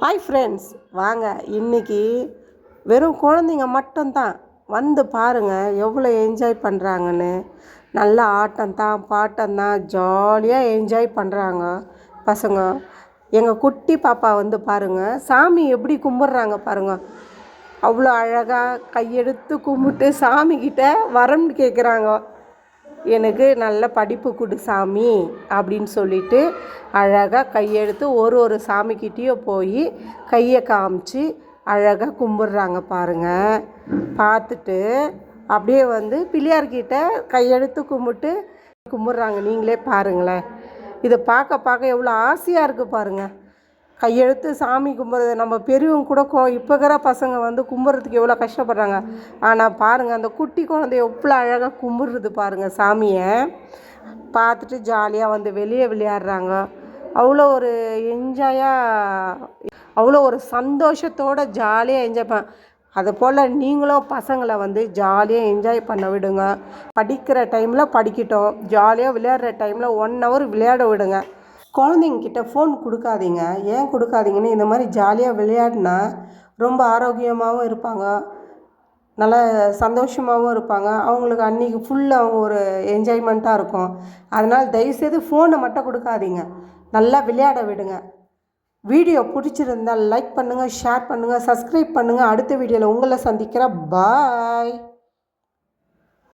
Hi friends வாங்க இன்னைக்கு வெறும் குழந்தைங்க மட்டும்தான். வந்து பாருங்கள் எவ்வளோ என்ஜாய் பண்ணுறாங்கன்னு நல்ல ஆட்டம் தான் பாட்டம் தான் ஜாலியாக என்ஜாய் பண்ணுறாங்க பசங்க எங்கள் குட்டி பாப்பா வந்து பாருங்கள் சாமி எப்படி கும்பிட்றாங்க பாருங்கள் அவ்வளோ அழகாக கையெடுத்து கும்பிட்டு சாமிக்கிட்ட வரம்னு கேட்குறாங்க எனக்கு நல்ல படிப்பு கொடு சாமி அப்படின்னு சொல்லிட்டு அழகாக கையெடுத்து ஒரு ஒரு சாமிக்கிட்டேயும் போய் கையை காமிச்சு அழகாக கும்பிட்றாங்க பாருங்கள் பார்த்துட்டு அப்படியே வந்து பிள்ளையார்கிட்ட கையெடுத்து கும்பிட்டு கும்பிட்றாங்க. நீங்களே பாருங்களேன். இதை பார்க்க பார்க்க எவ்வளோ ஆசையாக இருக்குது பாருங்கள் கையெழுத்து சாமி கும்பிட்றது நம்ம பெரியவங்க கூட கோ இப்போ இருக்கிற பசங்க வந்து கும்பிட்றதுக்கு எவ்வளோ கஷ்டப்படுறாங்க. ஆனால் பாருங்கள் அந்த குட்டி குழந்தைய எவ்வளோ அழகாக கும்பிட்றது பாருங்கள் சாமியை. பார்த்துட்டு ஜாலியாக வந்து வெளியே விளையாடுறாங்க. அவ்வளோ ஒரு என்ஜாயாக அவ்வளோ ஒரு சந்தோஷத்தோடு ஜாலியாக என்ஜாய் பண்ண அது போல் நீங்களும் பசங்களை வந்து ஜாலியாக என்ஜாய் பண்ண விடுங்க. படிக்கிற டைமில் படிக்கட்டும். ஜாலியாக விளையாடுற டைமில் ஒன் ஹவர் விளையாட விடுங்க. குழந்தைங்கக்கிட்ட ஃபோன் கொடுக்காதீங்க. ஏன் கொடுக்காதீங்கன்னு இந்த மாதிரி ஜாலியாக விளையாடினா ரொம்ப ஆரோக்கியமாகவும் இருப்பாங்க. நல்லா சந்தோஷமாகவும் இருப்பாங்க. அவங்களுக்கு அன்றைக்கி ஃபுல்லாக அவங்க ஒரு என்ஜாய்மெண்ட்டாக இருக்கும். அதனால் தயவுசெய்து ஃபோனை மட்டும் கொடுக்காதீங்க. நல்லா விளையாட விடுங்க. வீடியோ பிடிச்சிருந்தால் லைக் பண்ணுங்கள் ஷேர் பண்ணுங்கள் சப்ஸ்கிரைப் பண்ணுங்கள் அடுத்த வீடியோவில் உங்களை சந்திக்கிறேன். பாய்